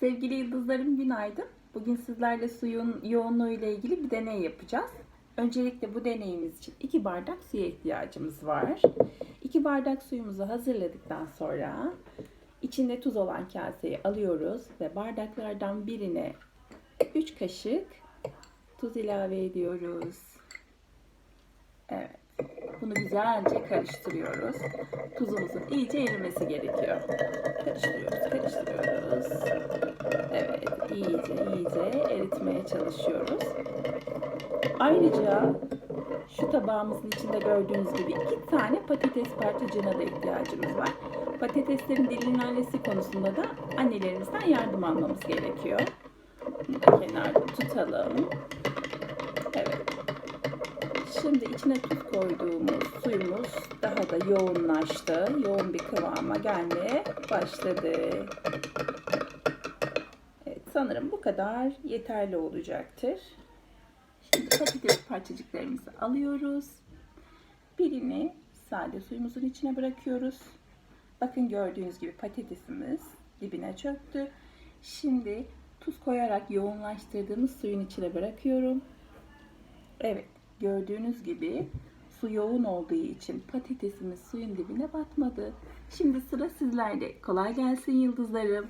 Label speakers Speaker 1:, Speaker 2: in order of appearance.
Speaker 1: Sevgili yıldızlarım günaydın. Bugün sizlerle suyun yoğunluğu ile ilgili bir deney yapacağız. Öncelikle bu deneyimiz için 2 bardak suya ihtiyacımız var. 2 bardak suyumuzu hazırladıktan sonra içinde tuz olan kaseyi alıyoruz ve bardaklardan birine 3 kaşık tuz ilave ediyoruz. Evet. Bunu güzelce karıştırıyoruz. Tuzumuzun iyice erimesi gerekiyor. İyice iyice eritmeye çalışıyoruz. Ayrıca şu tabağımızın içinde gördüğünüz gibi iki tane patates parçacığına da ihtiyacımız var. Patateslerin dilimlenmesi konusunda da annelerimizden yardım almamız gerekiyor. Bunu da kenarda tutalım. Evet. Şimdi içine tuz koyduğumuz suyumuz daha da yoğunlaştı. Yoğun bir kıvama gelmeye başladı. Sanırım bu kadar yeterli olacaktır. Şimdi patates parçacıklarımızı alıyoruz. Birini sade suyumuzun içine bırakıyoruz. Bakın gördüğünüz gibi patatesimiz dibine çöktü. Şimdi tuz koyarak yoğunlaştırdığımız suyun içine bırakıyorum. Evet, gördüğünüz gibi su yoğun olduğu için patatesimiz suyun dibine batmadı. Şimdi sıra sizlerde. Kolay gelsin yıldızlarım.